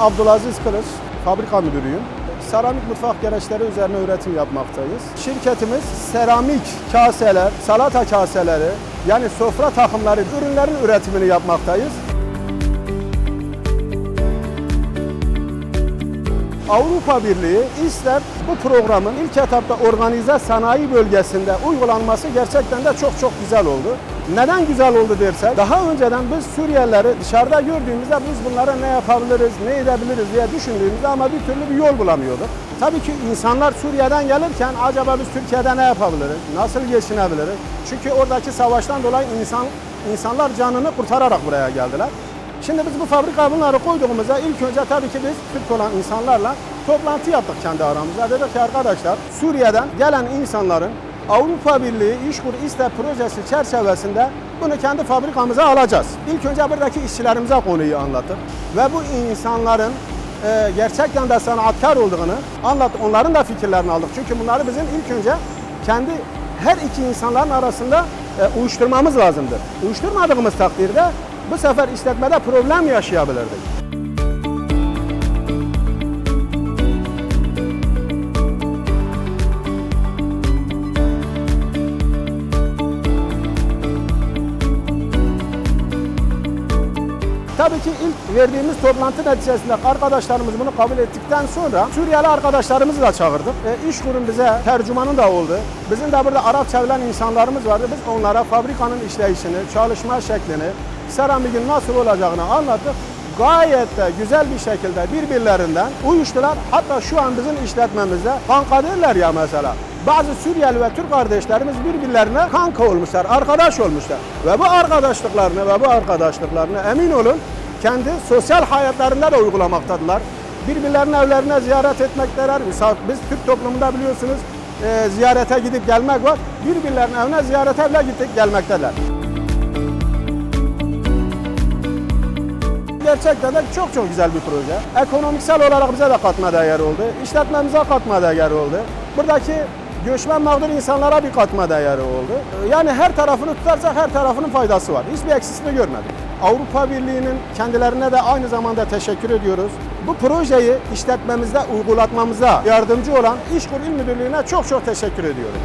Abdülaziz Kılıç, fabrika müdürüyüm. Seramik mutfak gereçleri üzerine üretim yapmaktayız. Şirketimiz seramik kaseler, salata kaseleri, yani sofra takımları ürünlerin üretimini yapmaktayız. Avrupa Birliği ister bu programın ilk etapta organize sanayi bölgesinde uygulanması gerçekten de çok çok güzel oldu. Neden güzel oldu dersek, daha önceden biz Suriyelileri dışarıda gördüğümüzde biz bunlara ne yapabiliriz, ne edebiliriz diye düşündüğümüzde ama bir türlü bir yol bulamıyorduk. Tabii ki insanlar Suriye'den gelirken acaba biz Türkiye'de ne yapabiliriz, nasıl geçinebiliriz? Çünkü oradaki savaştan dolayı insan insanlar canını kurtararak buraya geldiler. Şimdi biz bu fabrika bunları koyduğumuzda ilk önce tabii ki biz Türk olan insanlarla toplantı yaptık kendi aramızda. Dedik ki arkadaşlar Suriye'den gelen insanların Avrupa Birliği İşkur İste projesi çerçevesinde bunu kendi fabrikamıza alacağız. İlk önce buradaki işçilerimize konuyu anlattık. Ve bu insanların e, gerçekten de sanatkar olduğunu anlattık. Onların da fikirlerini aldık. Çünkü bunları bizim ilk önce kendi her iki insanların arasında e, uyuşturmamız lazımdır. Uyuşturmadığımız takdirde bu sefer işletmede problem yaşayabilirdik. Tabii ki ilk verdiğimiz toplantı neticesinde arkadaşlarımız bunu kabul ettikten sonra Suriyeli arkadaşlarımızı da çağırdık. E, iş kurum bize tercümanı da oldu. Bizim de burada Arapça bilen insanlarımız vardı. Biz onlara fabrikanın işleyişini, çalışma şeklini, seramikin nasıl olacağını anlattık. Gayet de güzel bir şekilde birbirlerinden uyuştular. Hatta şu an bizim işletmemizde kanka derler ya mesela. Bazı Suriyeli ve Türk kardeşlerimiz birbirlerine kanka olmuşlar, arkadaş olmuşlar. Ve bu arkadaşlıklarını ve bu arkadaşlıklarını emin olun kendi sosyal hayatlarında da uygulamaktadırlar. Birbirlerinin evlerine ziyaret etmekteler. Biz Türk toplumunda biliyorsunuz e, ziyarete gidip gelmek var. Birbirlerinin evine ziyarete bile gittik gelmekteler. Gerçekten de çok çok güzel bir proje. Ekonomiksel olarak bize de katma değer oldu. İşletmemize katma değer oldu. Buradaki göçmen mağdur insanlara bir katma değeri oldu. Yani her tarafını tutarsak her tarafının faydası var. Hiçbir eksisini görmedik. Avrupa Birliği'nin kendilerine de aynı zamanda teşekkür ediyoruz. Bu projeyi işletmemizde uygulatmamıza yardımcı olan İşkur İl Müdürlüğü'ne çok çok teşekkür ediyorum.